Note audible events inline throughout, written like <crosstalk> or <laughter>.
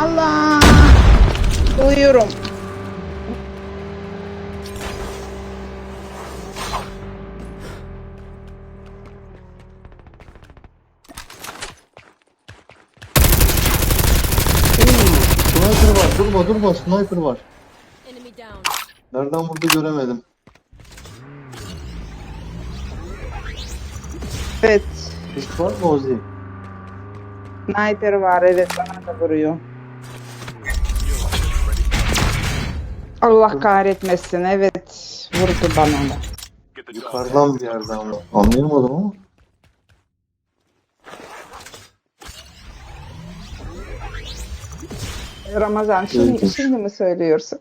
Allah. Duyuyorum. Sniper var. Durma durma. Sniper var. Nereden vurdu göremedim. Evet. Hiç var mı Ozi? Sniper var evet bana da vuruyor. Allah kahretmesin evet vurdu bana da. Yukarıdan bir yerden ama. Anlayamadım ama. Ramazan şimdi, şimdi mi söylüyorsun?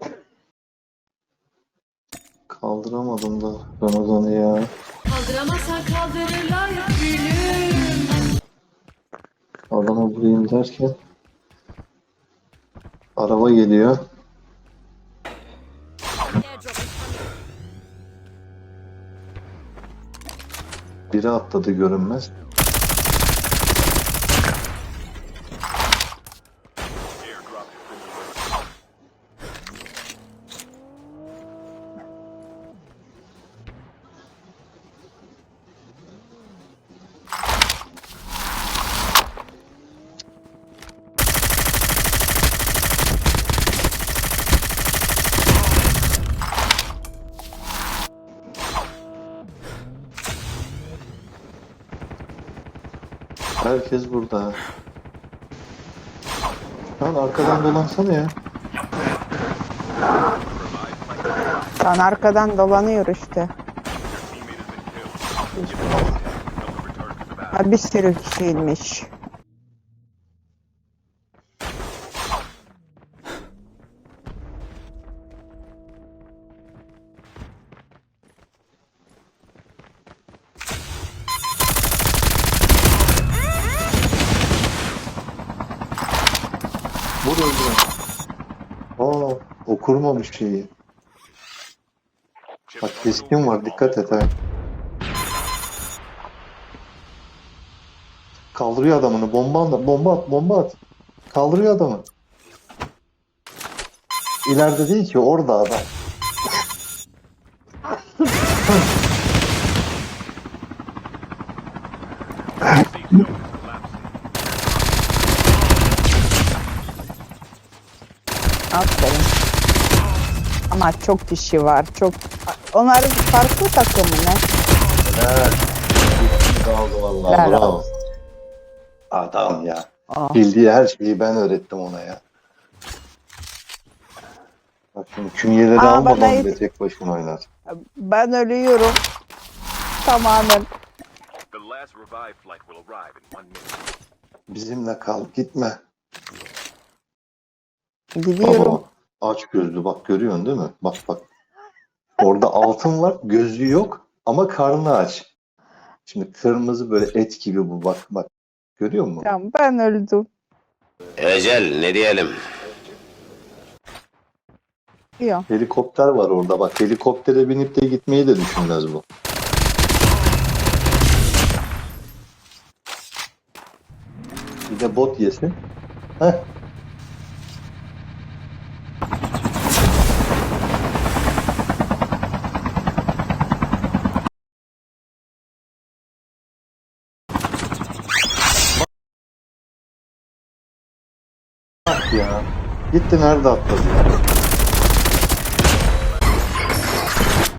Kaldıramadım da Ramazan'ı ya. Kaldıramazsan kaldırırlar gülüm. Adama vurayım derken. Araba geliyor. Biri atladı görünmez. Herkes burada. Lan arkadan dolansana ya. Lan arkadan dolanıyor işte. Ha, bir sürü kişiymiş. Vur öldüren. Aa, o kurmamış şeyi. Bak keskin var dikkat et ha. Kaldırıyor adamını. Bomba at, bomba at, bomba at. Kaldırıyor adamı. İleride değil ki orada adam. <laughs> Aferin. Ama çok kişi var. Çok. Onların farklı takımı ne? Evet. Kaldı vallahi. Bravo. Adam ya. Aa, Bildiği her şeyi ben öğrettim ona ya. Bak şimdi künyeleri Aa, almadan bana bile tek başına oynar. ben ölüyorum. Tamamen. Bizimle kal gitme. Gidiyorum. Ama aç gözlü bak görüyorsun değil mi? Bak bak. Orada altın var gözlü yok ama karnı aç. Şimdi kırmızı böyle et gibi bu bak bak. Görüyor musun? Tamam ben öldüm. Ecel ne diyelim? Yok. Helikopter var orada bak. Helikoptere binip de gitmeyi de düşünmez bu. Bir de bot yesin. Heh. Ya. Gitti nerede atladı?